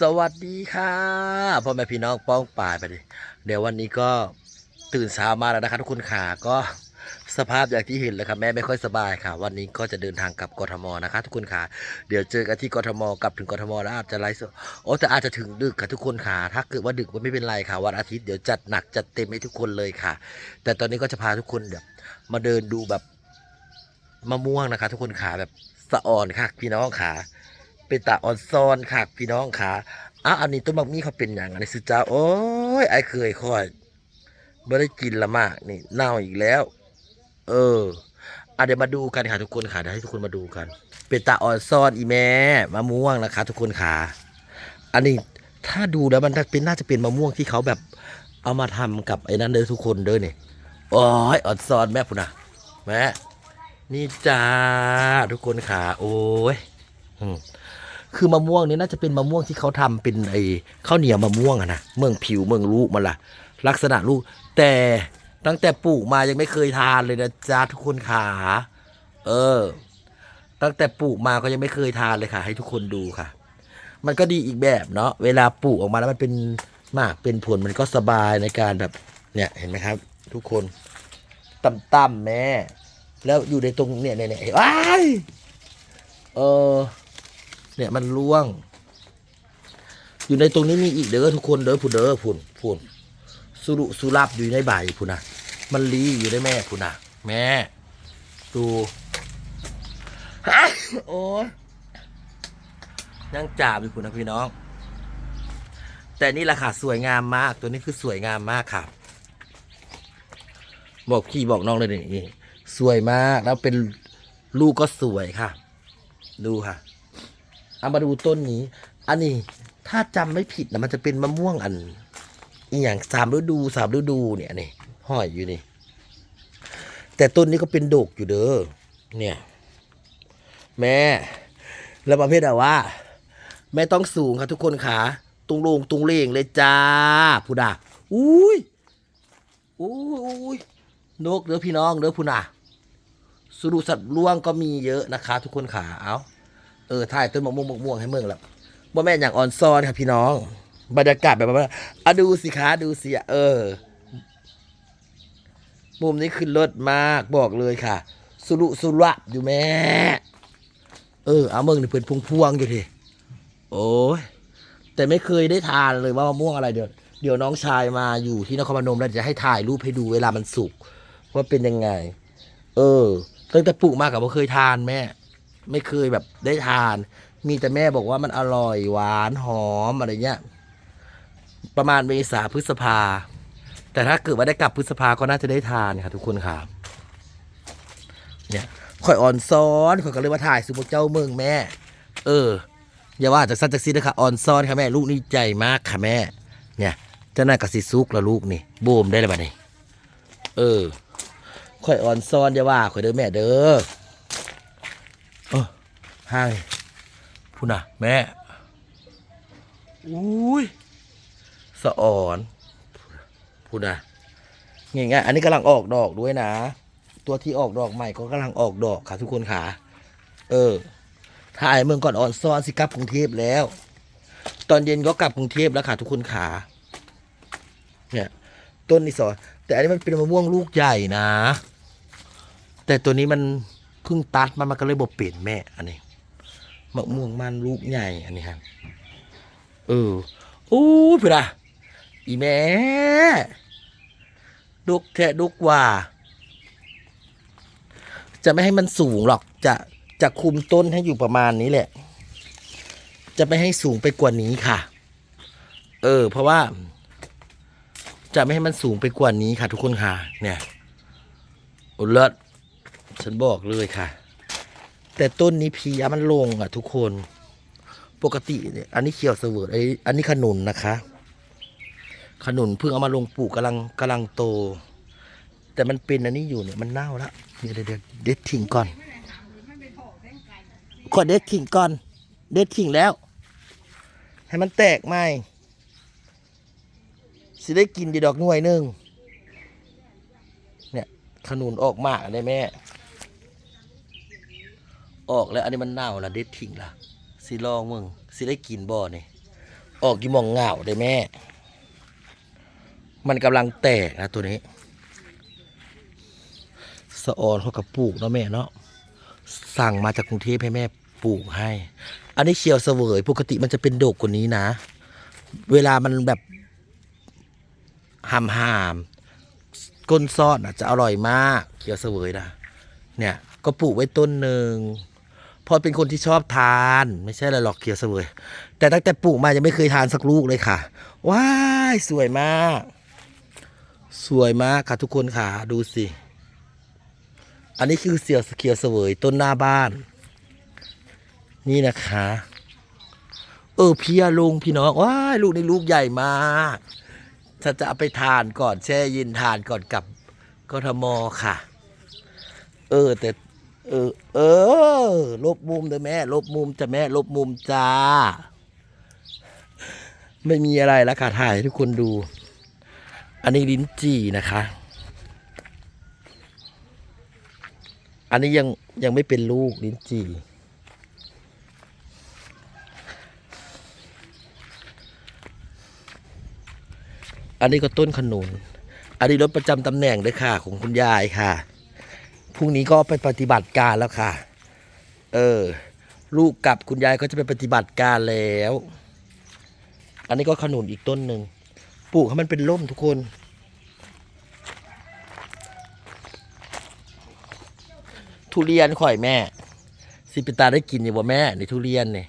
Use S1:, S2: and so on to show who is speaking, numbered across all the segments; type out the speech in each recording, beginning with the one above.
S1: สวัสดีค่ะพ่อแม่พี่น้องป้องป่ายไปดิเดี๋ยววันนี้ก็ตื่นเช้ามาแล้วนะคะทุกคนค่ะก็สภาพอย่างที่เห็นเลยค่ะแม่ไม่ค่อยสบายค่ะ วันนี้ก็จะเดินทางกลับกทมนะคะ ทุกคนค่ะเดี๋ยวเจอกันที่กทมกลับถึงกทมแล้วอาจจะไลฟ์โอ้แต่อาจจะถึงดึกค่ะทุกคนค่ะ ถ้าเกิดว่าดึกก็ไม่เป็นไรค่ะ วันอาทิตย์เดี๋ยวจัดหนักจัดเต็มให้ทุกคนเลยค่ะ แต่ตอนนี้ก็จะพาทุกคนแบบมาเดินดูแบบมะม่วงนะคะ ทุกคนค่ะแบบสะอ่อนค่ะ พี่น้องค่ะ เป็นตาอ่อนซอนค่ะพี่น้องค่ะอ้าอันนี้ต้นบักมี่เขาเป็นอย่างอันนี้สิจ้าโอ้ยไอเคยคอยไม่ได้กินละมากนี่เน่าอีกแล้ว เอออะเดี๋ยวมาดูกันค่ะทุกคนค่ะเดี๋ยวให้ทุกคนมาดูกัน เป็นตาอ่อนซอนอีแม่มะม่วงนะคะ ทุกคนค่ะอันนี้ถ้าดูแล้วมันเป็นน่าจะเป็นมะม่วงที่เขาแบบ เอามาทำกับไอ้นั้นเด้อทุกคนเด้อนี่โอ้ยอ่อนซอนแม่พุ่นนะแม่นี่จ้าทุกคนค่ะโอ้ยอืม คือมะม่วงนี้น่าจะเป็นมะม่วงที่เขาทำเป็นไอ้ข้าวเหนียวมะม่วงอะนะเมืองผิวเมืองลูกมันล่ะ ลักษณะลูก แต่ตั้งแต่ปลูกมายังไม่เคยทานเลยนะจ๊ะทุกคนขาเออ ตั้งแต่ปลูกมาก็ยังไม่เคยทานเลยค่ะ ให้ทุกคนดูค่ะ มันก็ดีอีกแบบเนาะเวลาปลูกออกมาแล้วมันเป็นมากเป็นผลมันก็สบายในการแบบ เนี่ยเห็นไหมครับ ทุกคนต่ำๆแม่แล้วอยู่ในตรงเนี่ยเนี่ยเนี่ยว้ายเออ เนี่ยมันร่วง อยู่ในตรงนี้มีอีกเด้อทุกคนเด้อผู้เด้อพุ่นพุ่นสุรุสุรับอยู่ในใบพุ่นนะมันลีอยู่ในแม่พุ่นนะแม่ ดูโอ้ยยังจ่าบอยู่พุ่นนะพี่น้อง แต่นี่แหละค่ะสวยงามมาก ตัวนี้คือสวยงามมากค่ะบอกพี่บอกน้องเลยนี่สวยมากแล้วเป็นลูกก็สวยค่ะ ดูค่ะ เอามาดูต้นนี้ อันนี้ถ้าจำไม่ผิดนะมันจะเป็นมะม่วงอันอีอย่างสามฤดูสามฤดูเนี่ยนี่ห้อยอยู่นี่ แต่ต้นนี้ก็เป็นดกอยู่เด้อเนี่ย แม่ แล้วประเภทอะว่า แม่ต้องสูงค่ะทุกคนขาตุงโลงตุงเลงเลยจ้าผู้ดาอุ้ยอุ้ยอุ้ยนกเด้อพี่น้องเด้อผู้น่ะสุรุสัตว์ล่วงก็มีเยอะนะคะ ทุกคนขาเอา ออถ่ายต้นมะม่วงมะม่วงให้เมืองแล้วบ่แม่นอย่างออนซอนครับพี่น้อง บรรยากาศแบบว่าอะดูสิคะดูสิอะเออ มุมนี้คือเลิศมากบอกเลยค่ะ สุรุสุระอยู่แม่ เออเอาเมืองนี่เพิ่นพวงๆอยู่ทีโอ้ยแต่ไม่เคยได้ทานเลยว่ามะม่วงอะไรเดี๋ยวเดี๋ยวน้องชายมาอยู่ที่นครพนมแล้วจะให้ถ่ายรูปให้ดูเวลามันสุกว่าเป็นยังไง เออตั้งแต่ปลูกมากับว่าเคยทานแม่ ไม่เคยแบบได้ทาน มีแต่แม่บอกว่ามันอร่อยหวานหอมอะไรเงี้ย ประมาณเมษาพฤษภา แต่ถ้าเกิดว่าได้กลับพฤษภาก็น่าจะได้ทานค่ะ ทุกคนค่ะ เนี่ยข่อยอ่อนซ้อนข่อยก็เลยว่าถ่ายสุพวกเจ้าเมืองแม่ เออ อย่าว่าจากสั้นจากซีนะคะอ่อนซ้อนค่ะแม่ ลูกนี่ใจมากค่ะแม่ เนี่ยเจ้าน้ากระสิซุกล้วลูกนี่โบมได้เลยบ้านี่เออข่อยอ่อนซ้อนอย่าว่าข่อยเด้อแม่เด้อ เออให้พูดนะแม่ อุ้ยสะอ่อนพูดนะง่ายๆอันนี้กำลังออกดอกด้วยนะ ตัวที่ออกดอกใหม่ก็กำลังออกดอกค่ะทุกคนค่ะ เออถ่ายเมืองก่อนอ่อนซ้อนสิกลับกรุงเทพแล้ว ตอนเย็นก็กลับกรุงเทพแล้วค่ะทุกคนค่ะเนี่ย ต้นนี่สอนแต่อันนี้มันเป็นมะม่วงลูกใหญ่นะ แต่ตัวนี้มัน เพิ่งตัดมันมันก็เลยบเปลี่ยนแม่อันนี้มะม่วงมันลูกใหญ่อันนี้ครับเอออู้พื่อนอะอีแม่ดุกแทะดุกว่า จะไม่ให้มันสูงหรอกจะจะคุมต้นให้อยู่ประมาณนี้แหละ จะไม่ให้สูงไปกว่านี้ค่ะ เออ เพราะว่า จะไม่ให้มันสูงไปกว่านี้ค่ะ ทุกคนค่ะ เนี่ยอุเลิศ ฉันบอกเลยค่ะ แต่ต้นนี้เพียมันลงอะ ทุกคน ปกติเนี่ยอันนี้เขียวเสวยไอ้อันนี้ขนุนนะคะ ขนุนเพิ่งเอามาลงปลูกกำลังกำลังโต แต่มันเป็นอันนี้อยู่เนี่ยมันเน่าล้วเดี๋ยวเดี๋ยวเด็กเด็ดทิ้งก่อนขอเด็ดทิ้งก่อน เด็ดทิ้งแล้ว ให้มันแตกไหมสิได้กินดีดอกหน่วยหนึ่งเนี่ยขนุนออกมากได้แม่ ออกแล้วอันนี้มันเน่าละเด็ดทิ้งละสิลองมึงสิได้กินบ่อนี่ออกกี่มองเหงาได้แม่ มันกำลังแตกนะตัวนี้สะออนเขากับปลูกเนาะแม่เนาะสั่งมาจากกรุงเทพให้แม่ปลูกให้ อันนี้เขียวเสวยปกติมันจะเป็นดกกว่านี้นะ เวลามันแบบหามหามก้นซอดอะจะอร่อยมาก เขียวเสวยนะเนี่ย ก็ปลูกไว้ต้นหนึ่ง พอเป็นคนที่ชอบทาน ไม่ใช่อะไรหรอกเขียวเสวย แต่ตั้งแต่ปลูกมายังไม่เคยทานสักลูกเลยค่ะ ว้ายสวยมาก สวยมากค่ะทุกคนค่ะ ดูสิ อันนี้คือเสียวเขียวเสวยต้นหน้าบ้าน นี่นะคะ เออเพียลุงพี่น้อง ว้ายลูกนี่ลูกใหญ่มากฉันจะเอาไปทานก่อนแช่เย็นทานก่อนกลับกทมค่ะ เออ แต่ เออ เออ ลบมุมเด้อแม่ ลบมุมจะแม่ ลบมุมจ้า ไม่มีอะไรแล้วค่ะ ถ่ายให้ทุกคนดู อันนี้ลิ้นจี่นะคะ อันนี้ยังยังไม่เป็นลูกลิ้นจี่ อันนี้ก็ต้นขนุน อันนี้รถประจำตำแหน่งเลยค่ะ ของคุณยายค่ะ พรุ่งนี้ก็ไปปฏิบัติการแล้วค่ะ เออ ลูกกับคุณยายก็จะไปปฏิบัติการแล้ว อันนี้ก็ขนุนอีกต้นหนึ่งปลูกให้มันเป็นร่มทุกคน ทุเรียนข่อยแม่ สิปิตาได้กินอยู่บ่แม่ในทุเรียนเนี่ย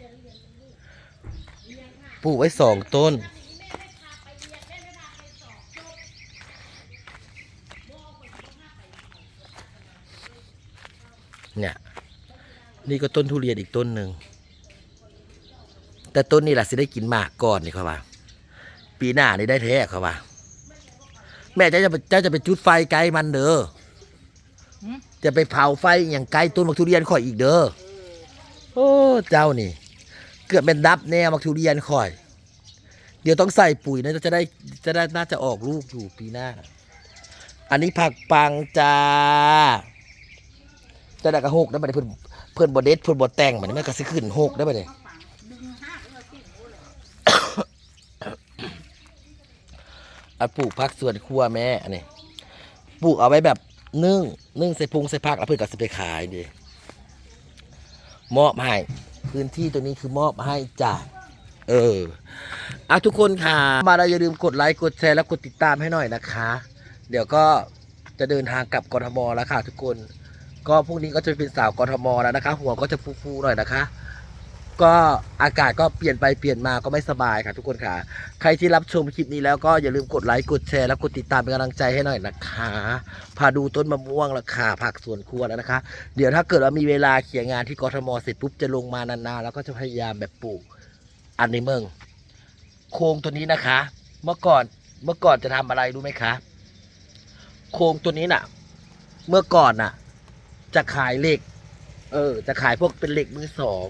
S1: ปลูกไว้สองต้น เนี่ยนี่ก็ต้นทุเรียนอีกต้นหนึ่ง แต่ต้นนี้แหละสิได้กินหมากก่อนนี่เขาว่า ปีหน้านี่ได้แท้เขาว่า แม่เจ้าจะไปเจ้าจะไปจุดไฟไกลมันเด้อ
S2: หืม
S1: จะไปเผาไฟอย่างไกลต้นมักทุเรียนข่อยอีกเด้อโอ้เจ้านี่ เกือบเป็นดับแนวมักทุเรียนข่อย เดี๋ยวต้องใส่ปุ๋ยนะจะได้จะได้น่าจะออกลูกอยู่ปีหน้า อันนี้ผักปังจ้า จะได้กระหกได้ไหมเพื่อนเพื่อนบดเด็ดเพื่อนบดแต่งมันไม่กระซิขึ้นหกได้ไหมเนี่ยอันปลูกผักสวนครัวแม่อันนี้ปลูกเอาไว้แบบนึ่งนึ่งใส่พุงใส่ผักแล้วเพื่อนก็จะไปขายดีมอบให้พื้นที่ตัวนี้คือมอบให้จ้ะเอออะทุกคนค่ะ มาเราอย่าลืมกดไลค์กดแชร์และกดติดตามให้หน่อยนะคะ เดี๋ยวก็จะเดินทางกลับกรทมแล้วค่ะทุกคน ก็พรุ่งนี้ก็จะเป็นสาวกทมแล้วนะคะ หัวก็จะฟูๆหน่อยนะคะ ก็อากาศก็เปลี่ยนไปเปลี่ยนมาก็ไม่สบายค่ะทุกคนค่ะ ใครที่รับชมคลิปนี้แล้วก็อย่าลืมกดไลค์กดแชร์และกดติดตามเป็นกำลังใจให้หน่อยนะคะ พาดูต้นมะม่วงราคาผักสวนครัวแล้วนะคะ เดี๋ยวถ้าเกิดว่ามีเวลาเขียงานที่กทมเสร็จปุ๊บจะลงมานานๆแล้วก็จะพยายามแบบปลูกอันในเมืองโครงตัวนี้นะคะ เมื่อก่อนเมื่อก่อนจะทำอะไรรู้ไหมคะ โครงตัวนี้น่ะ เมื่อก่อนน่ะ จะขายเหล็ก เออ จะขายพวกเป็นเหล็กมือสอง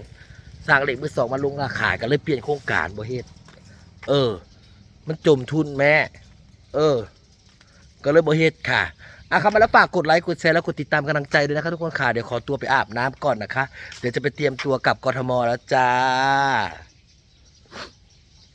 S1: สั่งเหล็กมือสองมาลงราขายก็เลยเปลี่ยนโครงการบ่เฮ็ดเออ มันจมทุนแม่ เออ ก็เลยบ่เฮ็ดค่ะอะครับมาแล้วฝากกดไลค์กดแชร์แล้วกดติดตามกำลังใจด้วยนะคะทุกคนค่ะเดี๋ยวขอตัวไปอาบน้ำก่อนนะคะ เดี๋ยวจะไปเตรียมตัวกลับกทมแล้วจ้า